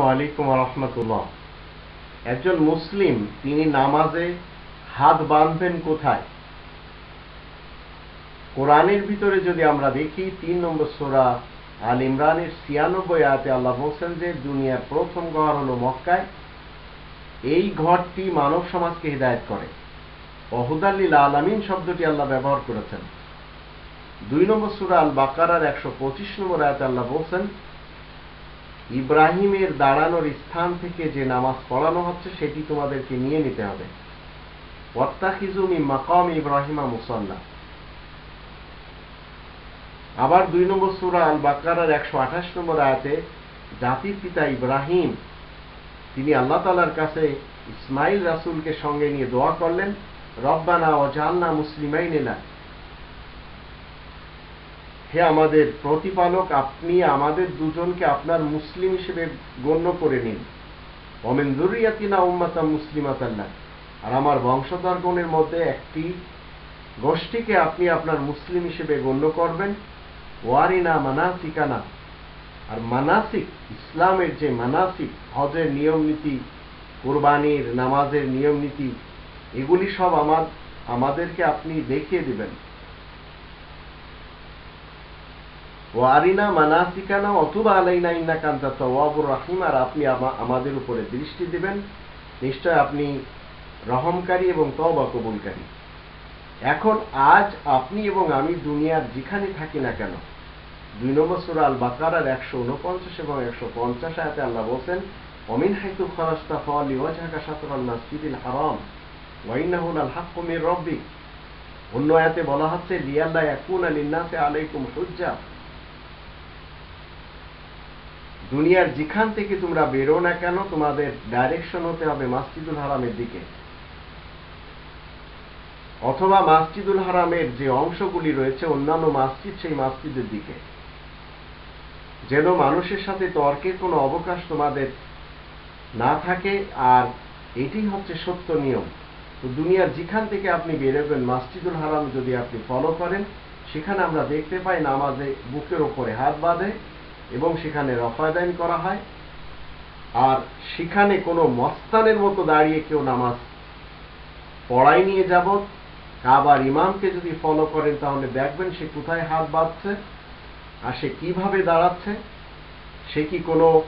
আলাইকুম একজন মুসলিম, তিনি নামাজে হাত বাঁধবেন কোথায়? কোরআনের ভিতরে যদি আমরা দেখি, তিন নম্বর সোরা আল ইমরানের ছিয়ানব্বই আয়াতে আল্লাহ বলছেন যে, দুনিয়ার প্রথম ঘর হলো মক্কায়। এই ঘরটি মানব সমাজকে হৃদায়ত করে। অহুদাল্লিল আলামিন শব্দটি আল্লাহ ব্যবহার করেছেন। দুই নম্বর সুরা আল বাকারার একশো পঁচিশ নম্বর আয়াতে আল্লাহ বলছেন, ইব্রাহিমের দাঁড়ানোর স্থান থেকে যে নামাজ পড়ানো হচ্ছে, সেটি তোমাদেরকে নিয়ে নিতে হবে। ওয়াত্তাখিজুমি মাকাম ইব্রাহিমা মুসাল্লা। আবার দুই নম্বর সুরা আল বাকারার একশো আঠাশ নম্বর আয়াতে, জাতির পিতা ইব্রাহিম, তিনি আল্লাহ তালার কাছে ইসমাইল রাসুলকে সঙ্গে নিয়ে দোয়া করলেন, রব্বানা ও জান্না মুসলিমাইনেলা হে আমাদের প্রতিপালক, আপনি আমাদের দুজনকে আপনার মুসলিম হিসেবে গণ্য করে নিন। অমেন জরুরিয়াতিনা উম্মাতা মুসলিমাতাল্লাহ আর আমার বংশধরগণের মধ্যে একটি গোষ্ঠীকে আপনি আপনার মুসলিম হিসেবে গণ্য করবেন। ওয়ারিনা মানাসিকানা। আর মানাসিক, ইসলামের যে মানাসিক, হজের নিয়ম নীতি, কোরবানির নামাজের নিয়ম নীতি, এগুলি সব আমার, আমাদেরকে আপনি দেখিয়ে দিবেন। ও আরিনা মানাসিকানা অথবা আলাইনা ইন্না কান্তা তওয়াবুর রাহিম, আর আপনি আমাদের উপরে দৃষ্টি দিবেন। নিশ্চয় আপনি রহমকারী এবং তওবা কবুলকারী। এখন আজ আপনি এবং আমি দুনিয়ার যেখানে থাকি না কেন, দুই নম্বর সুরা আল বাকারার একশো উনপঞ্চাশ এবং একশো পঞ্চাশ আয়াতে আল্লাহ বলছেন অমিন হাইতু খরাস্তা ফলি ওয়াজহাকা সাতরাল মাসজিদিল হারাম ওয়াইনাহুল আল হাক্কু রব্বিক। অন্য আয়াতে বলা হচ্ছে লিয়াল্লাহ ইয়াকুন লিন্নাসে আলাইকুম হুজ্জা। দুনিয়ার যেখান থেকে তোমরা বেরো না কেন, তোমাদের ডাইরেকশন হতে হবে মাসজিদুল হারামের দিকে। অথবা মাসজিদুল হারামের যে অংশগুলি রয়েছে, অন্যান্য মসজিদ সেই মসজিদের দিকে। যেন মানুষের সাথে তর্কের কোনো অবকাশ তোমাদের না থাকে, আর এটি হচ্ছে সত্য নিয়ম। তো দুনিয়ার যেখান থেকে আপনি বেরোবেন, মাসজিদুল হারাম যদি আপনি ফলো করেন, সেখানে আমরা দেখতে পাই নামাজে বুকের ওপরে হাত বাঁধে এবং সেখানে রফায়দাইন করা হয়। আর সেখানে কোনো মস্তানের মতো দাঁড়িয়ে কেউ নামাজ পড়াই নিয়ে যাবত কাবার ইমামকে যদি ফলো করেন, তাহলে দেখবেন সে কোথায় হাত বাঁধছে আর সে কীভাবে দাঁড়াচ্ছে। সে কি কোনো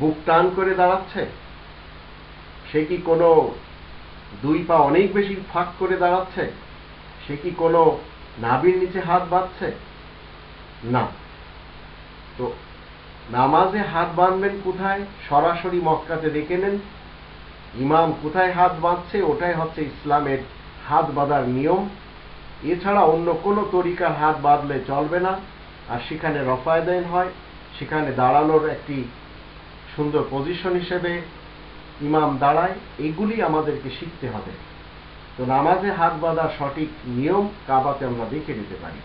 বুক টান করে দাঁড়াচ্ছে? সে কি কোনো দুই পা অনেক বেশি ফাঁক করে দাঁড়াচ্ছে? সে কি কোনো নাবির নিচে হাত বাঁধছে? না। তো নামাজে হাত বাঁধবেন কোথায়? সরাসরি মক্কাতে দেখে নেন। ইমাম কোথায় হাত বাঁধছে? ওটাই হচ্ছে ইসলামের হাত বাঁধার নিয়ম। এছাড়া অন্য কোনো তরিকার হাত বাঁধলে চলবে না। আর সেখানে রফায়দাইন হয়। সেখানে দাঁড়ানোর একটি সুন্দর পজিশন হিসেবে ইমাম দাঁড়ায়। এগুলি আমাদেরকে শিখতে হবে। তো নামাজে হাত বাঁধার সঠিক নিয়ম কাবাতে আমরা দেখে নিতে পারি।